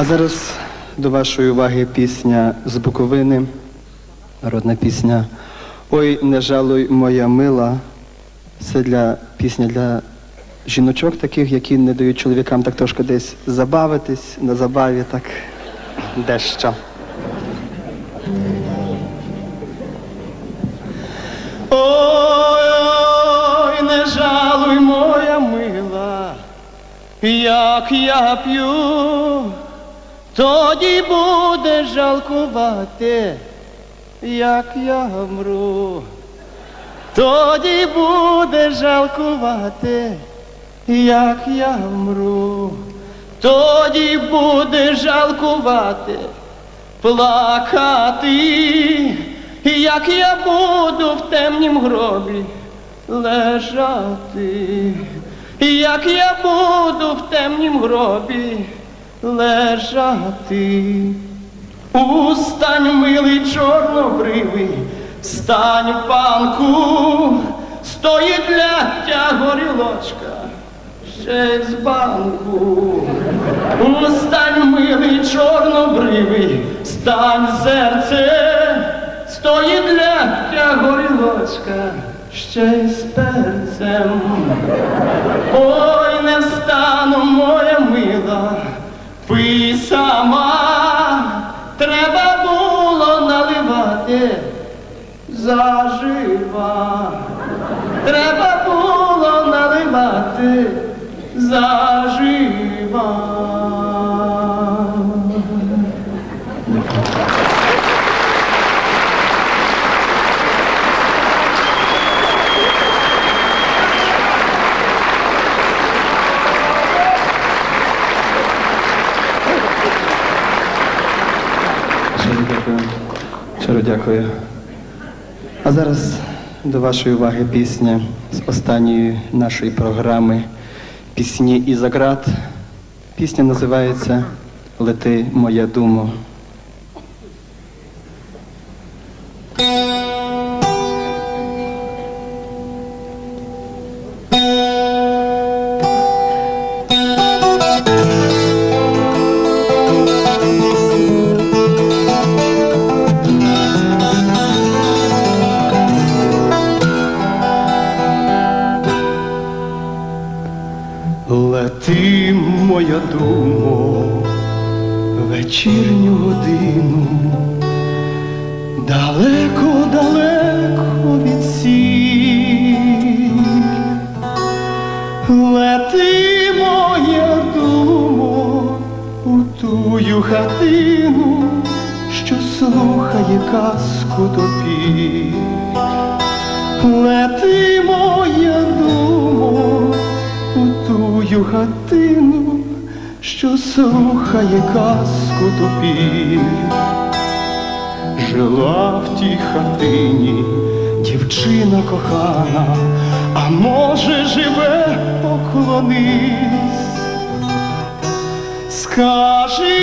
А зараз до вашої уваги пісня з Буковини, народна пісня Ой, не жалуй моя мила. Це для пісня для жіночок таких, які не дають чоловікам так трошки десь забавитись, на забаві так дещо. Ой, не жалуй моя мила, як я п'ю, тоді буде жалкувати, як я вмру. Тоді буде жалкувати, як я вмру. Тоді буде жалкувати, плакати, як я буду в темнім гробі лежати, як я буду в темнім гробі лежати. Устань, милий чорнобривий, стань в банку, стоїть ляття горілочка, ще з банку. Устань, милий чорнобривий, стань зерце, стоїть ляття горілочка, ще з перцем. Ой, не стану, моя мила, пий сама, треба було наливати зажива. Треба було наливати зажива. Щиро дякую. А зараз до вашої уваги пісня з останньої нашої програми Пісні і заград. Пісня називається Лети моя думо. Лети, думо, вечірню годину, далеко, далеко від сіль. Лети, моя думо, у тую хатину, що слухає казку тобі. Лети, моя думо, у тую хатину, що слухає казку тобі. Жила в тій хатині дівчина кохана, а може живе поклонись. Скажи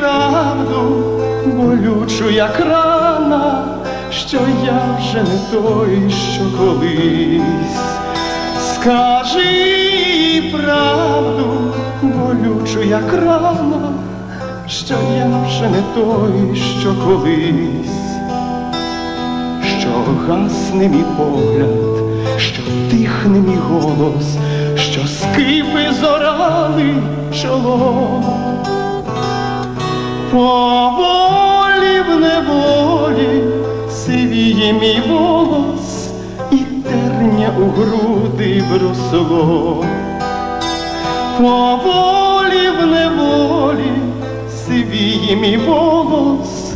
правду, болючу, як рана, що я вже не той, що колись. Скажи правду, болючу, як рана, що я вже не той, що колись, що гасне мій погляд, що тихне мій голос, що скипи зорали терня у груди вросло. Поволі в неволі сивіє мій волос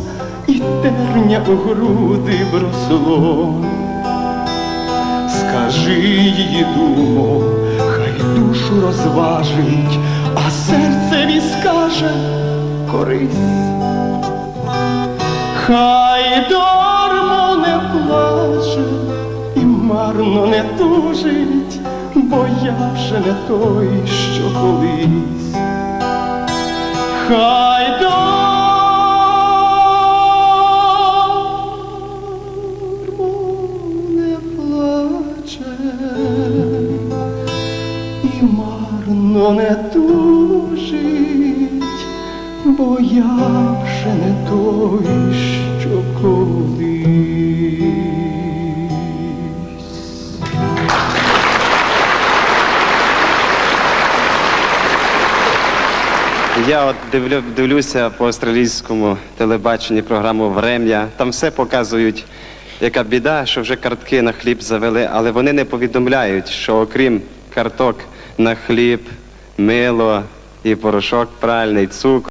і терня у груди вросло. Скажи її думо, хай душу розважить, а серцеві скаже корись. Хай тужить, бо я вже не той, що колись. Хай дармо не плаче і марно не тужить, бо я вже не той, що колись. Я от дивлю, дивлюся по австралійському телебаченні програму Врем'я. Там все показують, яка біда, що вже картки на хліб завели, але вони не повідомляють, що окрім карток на хліб, мило і порошок пральний, цукор.